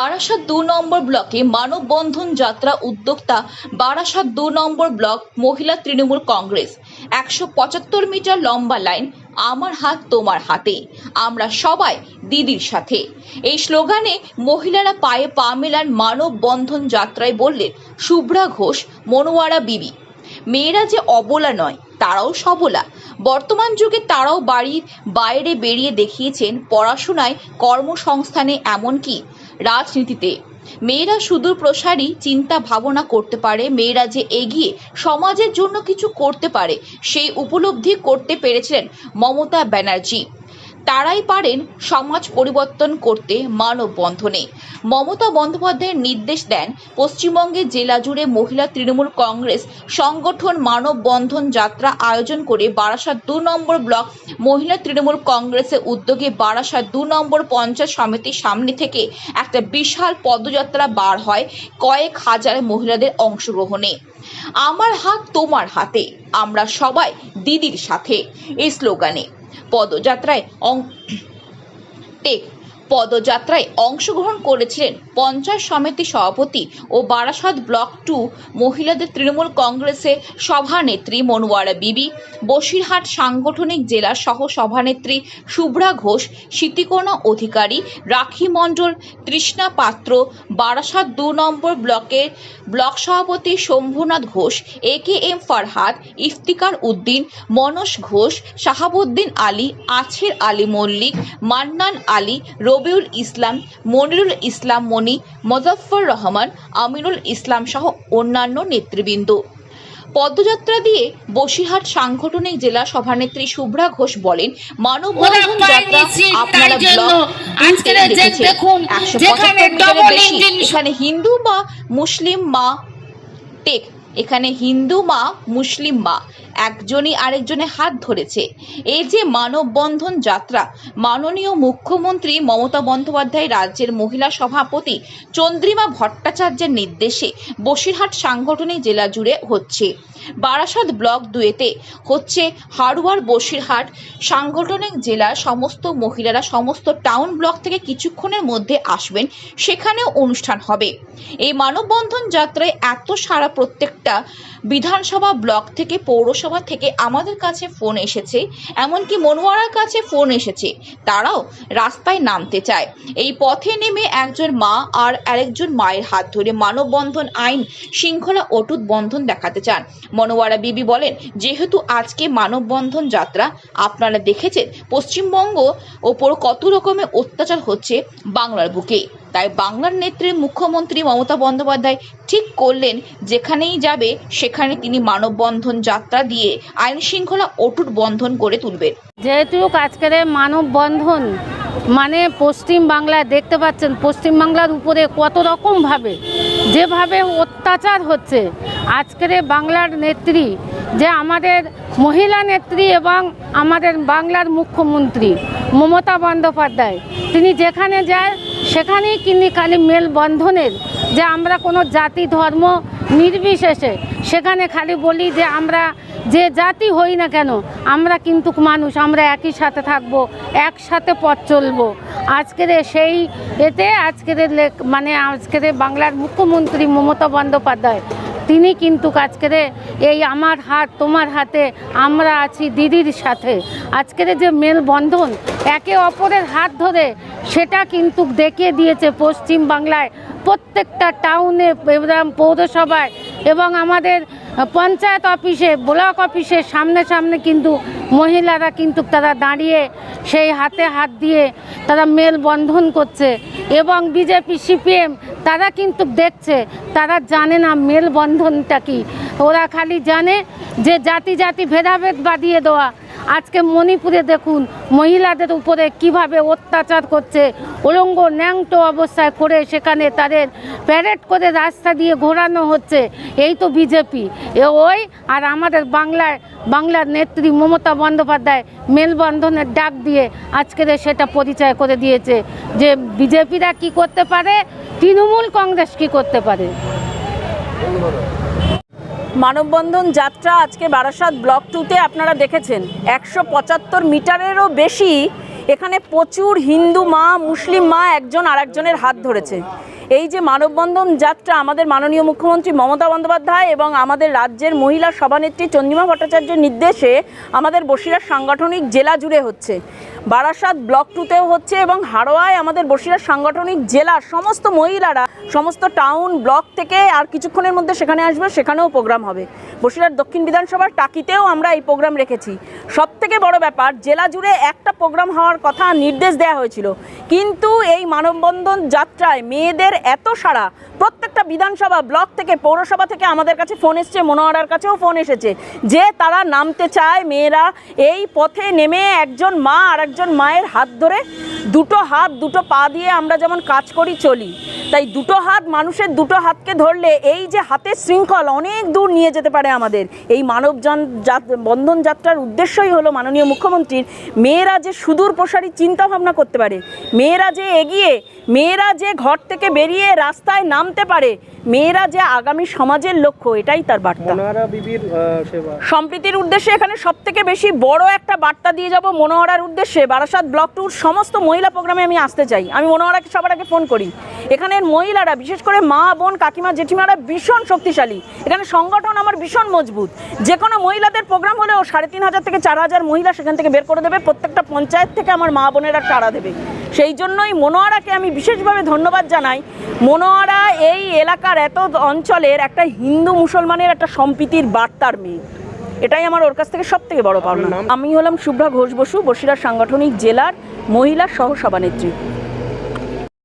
বারাসাত দু নম্বর ব্লকে মানববন্ধন যাত্রা উদ্যোক্তা বারাসাত দু নম্বর ব্লক মহিলা তৃণমূল কংগ্রেস। একশো পঁচাত্তর মিটার লম্বা লাইন, আমার হাত তোমার হাতে। আমরা সবাই দিদির সাথে। এই স্লোগানে মহিলারা পায়ে পা মেলান মানববন্ধন যাত্রায় বললেন শুভ্রা ঘোষ, মনোয়ারা বিবি। মেয়েরা যে অবলা নয়, তারাও সবলা। বর্তমান যুগে তারাও বাড়ির বাইরে বেরিয়ে দেখিয়েছেন পড়াশোনায় কর্মসংস্থানে এমনকি রাজনীতিতে। মেয়েরা সুদূর প্রসারী, চিন্তা ভাবনা করতে পারে, মেয়েরা যে এগিয়ে সমাজের জন্য কিছু করতে পারে, সেই উপলব্ধি করতে পেরেছিলেন মমতা ব্যানার্জি। তারাই পারেন সমাজ পরিবর্তন করতে মানববন্ধনে। মমতা বন্দ্যোপাধ্যায়ের নির্দেশ দেন পশ্চিমবঙ্গে জেলা জুড়ে মহিলা তৃণমূল কংগ্রেস সংগঠন মানববন্ধন যাত্রা আয়োজন করে বারাসাত দু নম্বর ব্লক মহিলা তৃণমূল কংগ্রেসের উদ্যোগে বারাসাত দু নম্বর পঞ্চায়েত সমিতির সামনে থেকে একটা বিশাল পদযাত্রা বার হয় কয়েক হাজার মহিলাদের অংশগ্রহণে। আমার হাত তোমার হাতে, আমরা সবাই দিদির সাথে। এই স্লোগানে পদযাত্রায় টেক পদযাত্রায় অংশগ্রহণ করেছিলেন পঞ্চায়েত সমিতি সভাপতি ও বারাসাত ব্লক টু মহিলাদের তৃণমূল কংগ্রেসের সভানেত্রী মনোয়ারা বিবি, বসিরহাট সাংগঠনিক জেলা সহ সভানেত্রী শুভ্রা ঘোষ স্মৃতিকোনা অধিকারী রাখি মণ্ডল, তৃষ্ণা পাত্র বারাসাত দু নম্বর ব্লকের ব্লক সভাপতি Shambhunath Ghosh A K M Farhad Iftikar Uddin, Manoj Ghosh, Shahabuddin Ali, Achhir Ali Mallick, Mannan Ali, Rabiul Islam, Monirul Islam Moni Mozaffar Rahman, Aminul Islam সহ অন্যান্য নেতৃবৃন্দ। পদযাত্রা দিয়ে বসিরহাট সাংগঠনিক জেলা সভানেত্রী শুভ্রা ঘোষ বলেন মানববন্ধন যাত্রা আপনারা ব্লক আজকের টুতে যে দেখেছেন। দেখুন, 175 যেখানে মিটারের double বেশি। এখানে হিন্দু মা মুসলিম মা টেক এখানে হিন্দু মা মুসলিম মা একজনই আরেকজনের হাত ধরেছে। এই যে মানববন্ধন যাত্রা, মাননীয় মুখ্যমন্ত্রী মমতা বন্দ্যোপাধ্যায় রাজ্যের মহিলা সভাপতি চন্দ্রিমা ভট্টাচার্যের নির্দেশে বসিরহাট সাংগঠনিক জেলা জুড়ে হচ্ছে। বারাসাত ব্লক দুয়েতে হচ্ছে হাড়ুয়ার বসিরহাট সাংগঠনিক জেলার সমস্ত মহিলারা সমস্ত টাউন ব্লক থেকে কিছুক্ষণের মধ্যে আসবেন, সেখানেও অনুষ্ঠান হবে। এই মানববন্ধন যাত্রায় এত সারা প্রত্যেকটা বিধানসভা ব্লক থেকে পৌরসভা থেকে আমাদের কাছে ফোন এসেছে, এমনকি মনোয়ারার কাছে ফোন এসেছে। তারাও রাস্তায় নামতে চায়। এই পথে নেমে একজন মা আর আরেকজন মায়ের হাত ধরে মানববন্ধন আইন শৃঙ্খলা অটুট বন্ধন দেখাতে চান। মনোয়ারা বিবি বলেন, যেহেতু আজকে মানববন্ধন যাত্রা, আপনারা দেখেছেন, পশ্চিমবঙ্গ ওপর কত রকমের অত্যাচার হচ্ছে বাংলার বুকে। তাই বাংলার নেত্রী মুখ্যমন্ত্রী মমতা বন্দ্যোপাধ্যায় ঠিক করলেন, যেখানেই যাবে, সেখানে তিনি মানববন্ধন যাত্রা দিয়ে আইন শৃঙ্খলা অটুট বন্ধন করে তুলবেন যেহেতু আজকের মানববন্ধন মানে পশ্চিম বাংলায় দেখতে পাচ্ছেন, পশ্চিম বাংলার উপরে কত রকমভাবে যেভাবে অত্যাচার হচ্ছে, আজকের বাংলার নেত্রী, যে আমাদের মহিলা নেত্রী এবং আমাদের বাংলার মুখ্যমন্ত্রী মমতা বন্দ্যোপাধ্যায়, তিনি যেখানে যায়, সেখানেই কিন্তু খালি মেলবন্ধনের, যে আমরা কোনো জাতি, ধর্ম নির্বিশেষে সেখানে খালি বলি যে আমরা যে জাতি হই না কেন, আমরা কিন্তু মানুষ, আমরা একই সাথে থাকব, একসাথে পথ চলবো। আজকের সেই এতে, আজকের মানে আজকের বাংলার মুখ্যমন্ত্রী মমতা বন্দ্যোপাধ্যায় তিনি কিন্তু আজকের এ এই আমার হাত তোমার হাতে, আমরা আছি দিদির সাথে। আজকের যে মেলবন্ধন, একে অপরের হাত ধরে, সেটা কিন্তু দেখিয়ে দিয়েছে পশ্চিম বাংলায় প্রত্যেকটা টাউনে এবং পৌরসভায় এবং আমাদের পঞ্চায়েত অফিসে, ব্লক অফিসে সামনে সামনে কিন্তু মহিলারা কিন্তু তারা দাঁড়িয়ে সেই হাতে হাত দিয়ে তারা মেলবন্ধন করছে। এবং বিজেপি, সিপিএম, তারা কিন্তু দেখছে, তারা জানে না মেলবন্ধনটা কি। ওরা খালি জানে যে জাতি জাতি ভেদাভেদ বাদিয়ে দেওয়া আজকে মণিপুরে দেখুন, মহিলাদের উপরে কীভাবে অত্যাচার করছে। উলঙ্গ ন্যাংটো অবস্থায় করে সেখানে তাদের প্যারেড করে রাস্তা দিয়ে ঘোরানো হচ্ছে। এই তো বিজেপি এ ওই আর আমাদের বাংলায়, বাংলার নেত্রী মমতা বন্দ্যোপাধ্যায় মেলবন্ধনের ডাক দিয়ে আজকের সেটা পরিচয় করে দিয়েছে। যে বিজেপিরা কি করতে পারে? তৃণমূল কংগ্রেস কি করতে পারে? মানববন্ধন যাত্রা আজকে বারাসাত ব্লক টুতে আপনারা দেখেছেন। একশো পঁচাত্তর মিটারেরও বেশি এখানে প্রচুর হিন্দু মা, মুসলিম মা একজন আরেকজনের হাত ধরেছে। এই যে মানববন্ধন যাত্রা আমাদের মাননীয় মুখ্যমন্ত্রী মমতা বন্দ্যোপাধ্যায় এবং আমাদের রাজ্যের মহিলা সভানেত্রী চন্দ্রিমা ভট্টাচার্যের নির্দেশে আমাদের বসিরহাট সাংগঠনিক জেলা জুড়ে হচ্ছে। বারাসাত ব্লক টুতেও হচ্ছে এবং হাড়োয়ায় আমাদের বসিরহাট সাংগঠনিক জেলা, সমস্ত মহিলারা সমস্ত টাউন ব্লক থেকে আর কিছুক্ষণের মধ্যে সেখানে আসবে, সেখানেও প্রোগ্রাম হবে। বসিরহাট দক্ষিণ বিধানসভার টাকিতেও আমরা এই প্রোগ্রাম রেখেছি। সব থেকে বড় ব্যাপার, জেলা জুড়ে একটা প্রোগ্রাম হওয়ার কথা নির্দেশ দেওয়া হয়েছিল। কিন্তু এই মানববন্ধন যাত্রায় মেয়েদের এত সারা প্রত্যেকটা বিধানসভা ব্লক থেকে পৌরসভা থেকে আমাদের কাছে ফোন এসছে, মনোয়ারার কাছেও ফোন এসেছে যে তারা নামতে চায় মেয়েরা। এই পথে নেমে একজন মা আর একজন মায়ের হাত ধরে দুটো হাত, দুটো পা দিয়ে আমরা যেমন কাজ করি, চলি। তাই দুটো হাত মানুষের দুটো হাতকে ধরলে এই যে হাতের শৃঙ্খল অনেক দূর নিয়ে যেতে পারে আমাদের। এই মানব বন্ধন যাত্রার উদ্দেশ্যই হলো মাননীয় মুখ্যমন্ত্রীর মেয়েরা যে সুদূর প্রসারী চিন্তা ভাবনা করতে পারে মেয়েরা যে এগিয়ে মেয়েরা যে ঘর থেকে বেরিয়ে রাস্তায় নামতে পারে মেয়েরা যে আগামী সমাজের লক্ষ্য এটাই তার বার্তা। সম্প্রীতির উদ্দেশ্যে এখানে সব থেকে বেশি বড় একটা বার্তা দিয়ে যাব মনোহরার উদ্দেশ্যে। বারাসাত ব্লক টুর সমস্ত মহিলা প্রোগ্রামে আমি আসতে চাই। আমি মনোহরাকে সবার আগে ফোন করি। এখানের মহিলারা বিশেষ করে মা বোন কাকিমা জেঠিমারা ভীষণ শক্তিশালী। এখানে সংগঠন আমার ভীষণ মজবুত। যে কোনো মহিলাদের প্রোগ্রাম হলেও সাড়ে তিন হাজার থেকে চার হাজার মহিলা সেখান থেকে বের করে দেবে। প্রত্যেকটা পঞ্চায়েত থেকে আমার মা বোনেরা চারা দেবে। সেই জন্যই মনোয়ারাকে আমি বিশেষভাবে ধন্যবাদ জানাই। মনোয়ারা এই এলাকার এত অঞ্চলের একটা হিন্দু মুসলমানের একটা সম্প্রীতির বার্তার মেয়ে। এটাই আমার ওর কাছ থেকে সব থেকে বড় পাওনা। আমি হলাম শুভ্রা ঘোষ বসু বসিরহাট সাংগঠনিক জেলার মহিলা সহ সভানেত্রী